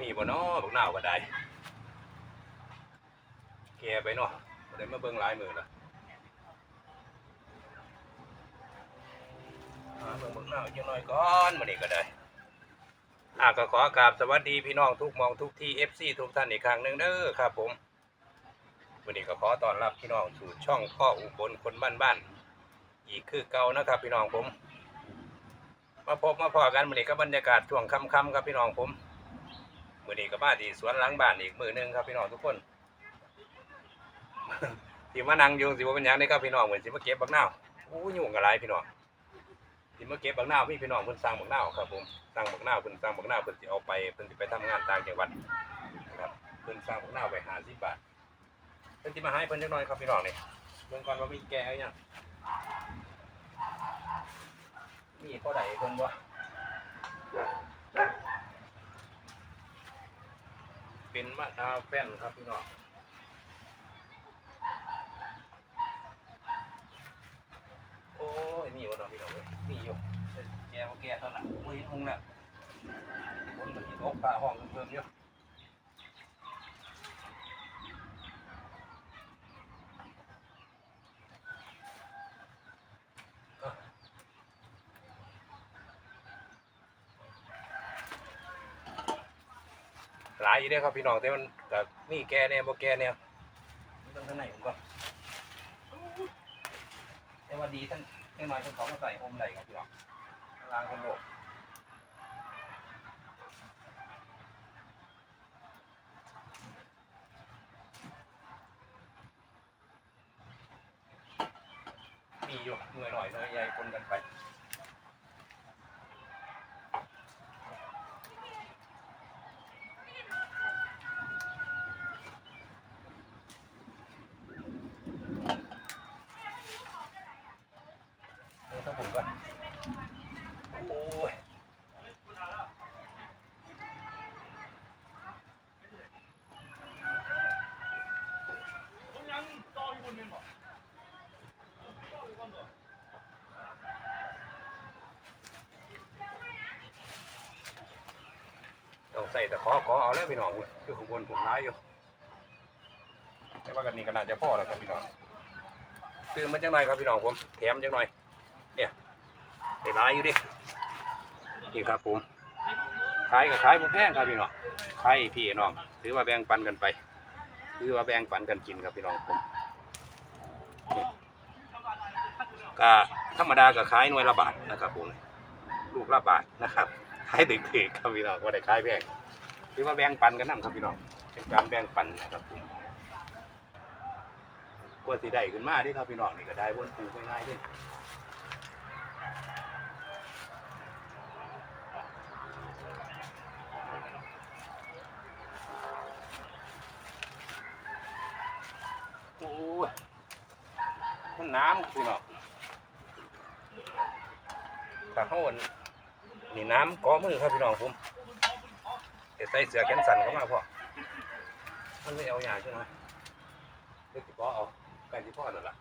มีบ่เนาะบักนาวก็ได้แกไปเนาะได้มาเบิ่งหลายมือละเบิ่งบักนาวจังน้อยก่อนมื้อนี้ก็ได้อ่าก็ขอกราบสวัสดีพี่น้องทุกมองทุกที่ FC ทุกท่านอีกครั้งหนึ่งเด้อครับผมวันนี้ก็ขอต้อนรับพี่น้องสู่ช่องพ่ออุบลคนบ้านๆอีกคือเก่านะครับ พี่น้องผม มาพบมาพอกันวันนี้ก็บรรยากาศช่วงค่ำๆครับพี่น้องผม วันนี้ก็มาที่สวนหลังบ้านอีกมือหนึงครับพี่น้องทุกคนที่มานั่งอยู่สิว่าเป็นยังได้ครับพี่น้องเหมือนสิมาเก็บบักนาวอู้ยุ่งอะไรพี่น้องสิมาเก็บบักนาวพี่พี่น้องเพิ่นสั่งบักนาวครับผมสั่งบักนาวเพิ่นสั่งบักนาวเพิ่นสิเอาไปเพิ่นสิไปทำงานต่างจังหวัดนะครับเพิ่นสั่งบักนาวไป50บบาทเพิ่นสิมาให้เพิ่นจักหน่อยครับพี่น้องนี่เบิ่งก่อนว่ามีแก่อยังมีเท่าใดเพิ่นบ่ เป็นมะนาวแป้นครับพี่น้องโอ้ยมีอยู่ดอกพี่น้องเอ้ยมีอยู่แกวแกเท่านั้นอุ้ยทุ่งน่ะคนมันกินอกปลาห้องเพิ่มๆอยู่เอ้าหลาย อยู่เด้อครับพี่น้องแต่มันก็มีแกแน่บ่แกแน่มันต้องทางไหนผมก่อนแต่ว่าดีทั้งทั้งน้อยทั้งเขามาใส่โฮมไหลครับพี่น้องล้างคนโลกมีอยู่หน่วยหน่อยหน่อยใหญ่คนกันไปเออถ้าผมก็โอ้ยต้อง ใส่แต่ขอขอเอาแล้วพี่น้องคือข้างบนผมร้ายอยู่แต่ว่ากันนี้ก็น่าจะพอแล้วครับพี่น้องตื่นมาจังหน่อยครับพี่น้องผมแถมจังหน่อย เนี่ยได้ร้ายอยู่ดินี่ครับผมขายกับขายผมแพงครับพี่น้องขายพี่น้องถือว่าแบ่งปันกันไปถือว่าแบ่งปันกันกินครับพี่น้องผมก็ธรรมดาก็ขายหน่วยละบาทนะครับผมลูกละบาทนะครับขายถึกๆครับพี่น้องว่าได้ขายแพง ถือว่าแบ่งปันกันนํครับพี่น้องเป็นการแบ่งปันนะครับผมกว่าสิได้ขึ้นมาเดิครับพี่น้องนี่ก็ได้บนปูง่ายๆเด้โอ้ยมันน้ำพี่น้องถ้าเขาอันนี่น้ำก้อมือครับพี่น้องผม เดี๋ยวใส่เสื้อแขนสั้นเข้ามาพ่อมันไม่เอาอย่างใช่ไหมเดี๋ยวสิพ่อเอาใกล้สิพ่อนั่นแหละ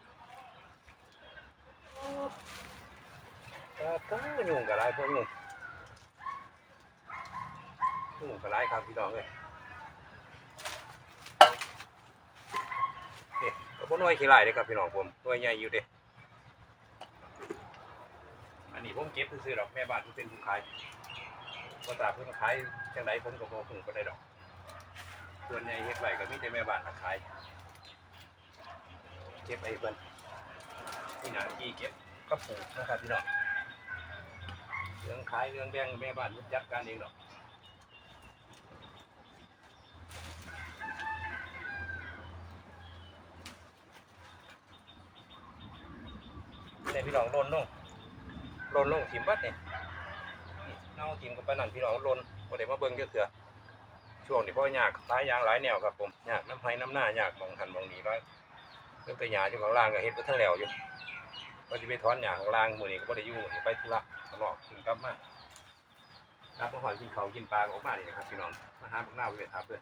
ก็ต้องยุ่งกับไรพวกนี้ยุ่งกับไรครับพี่น้องเลยนี่ก็บ่น้อยขี้ไล่เลยครับพี่น้องผมตัวใหญ่อยู่เด้อันนี้ผมเก็บซื้อๆดอกแม่บ้านที่เป็นผู้ขายก็ตราเพิ่นขาย จังไดผมก็บ่ฮู้ก็ได้ดอก ส่วนใหญ่เฮ็ดไว้ก็มีแต่แม่บ้านมาขายเก็บไอ้เพิ่นนี่หน้าที่เก็บก็ปลูกนะครับพี่น้องเรื่องขายเรื่องแบ่งแม่บ้านจัดการเองดอกแต่พี่น้องลนลงโลนลงถิ่มบัดเนี่ย นี่เน่าถิ่มกับปานนันพี่น้องลนบ่ได้มาเบิ่งเยอะเถื่อช่วงนี้พ่อยากหลายยางหลายแนวครับผมยากน้ำไห้น้ำหน้ายากมองหันมองนี้ร้อยเรื่องแต่หญ้าอยู่ข้างล่างก็เฮ็ดบ่ทันแล้วอยู่ว่าสิไปถอนหญ้าข้างล่างมื้อนี้ก็บ่ได้อยู่นไปธุระข้างนอกกินกลับมารับมาหอยกินข้ากินปลาออกมานี่นะครับพี่น้องมาหาพวกหน้าไปถามเพื่อน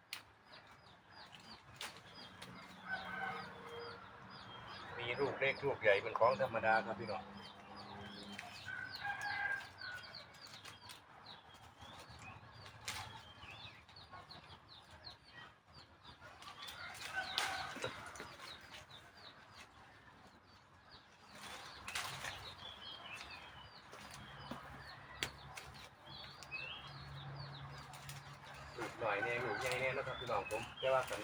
มีลูกเล็กลูกใหญ่เป็นของธรรมดาครับพี่น้อง อยเนี่ยอยู่ใหญ่เนี่ยนะครับพี่น้องผมแต่ว่ากัน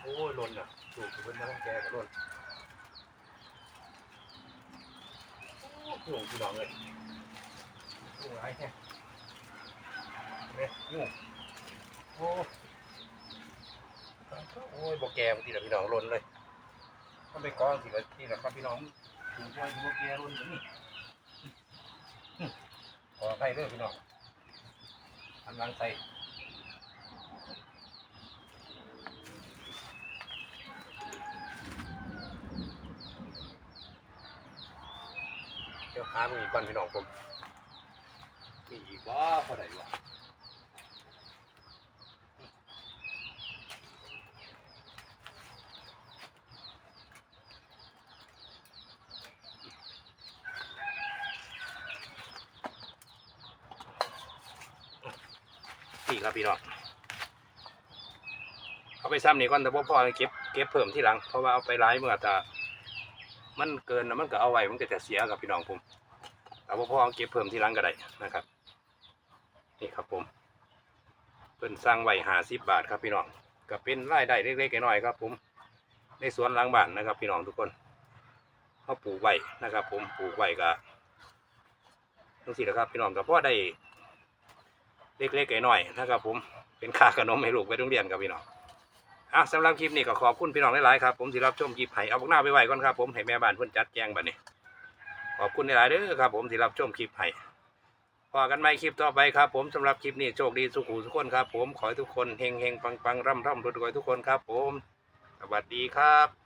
โอ้ยล่นอะถูกเป็นน้ำแกกับล่นโอ้ยุ่งพี่น้องเลยยุ่งไรแค่เนี่ยยุ่งโอ้โอ้ยบอกแกบางทีละพี่น้องล่นเลยต้องไปก้อนสิละทีละครับพี่น้องถูกช่วยถูกบกแกหล่นอย่างนี้ขอให้เด้อพี่น้อง กำลังใส่เดี๋ยวหามึงอีกก่อนพี่น้องผมมีอีกว่าพอได้วะนี่ครับพี่น้องเอาไปซ้ำนี่ก่อนแต่พ่อพ่อเก็บเก็บเพิ่มที่หลัง เพราะว่าเอาไปร้ายเมื่อแต่มันเกินนะมันก็เอาไว้มันก็จะเสียกับพี่น้องผมเอาพ่อพ่อเก็บเพิ่มที่หลังก็ได้นะครับ นี่ครับผมเป็นสร้างไว้หาสิบบาทครับพี่น้องก็เป็นรายได้เล็กๆน้อยๆครับ ผม ในสวนหลังบ้านนะครับ พี่น้องทุกคนเขาปลูกไว้นะครับ ผมปลูกไว้ก็ทั้งสี่นะครับ พี่น้องก็พ่อได้ เล็กๆน้อยๆนะครับผมเป็นค่าขนมให้ลูกไปโรงเรียนครับพี่น้องอะสำหรับคลิปนี้ก็ขอบคุณพี่น้องหลายๆครับผมที่รับชมคลิปให้เอาพวกหน้าไปไว้ก่อนครับผมให้แม่บ้านเพิ่นจัดแจงบัดนี้ขอบคุณหลายๆเด้อครับผมที่รับชมคลิปให้พอกันใหม่คลิปต่อไปครับผมสำหรับคลิปนี้โชคดีสุขุทุกคนครับผมขอให้ทุกคนเฮงเฮงปังปังร่ำร่ำรวยๆทุกคนครับผม สวัสดีครับ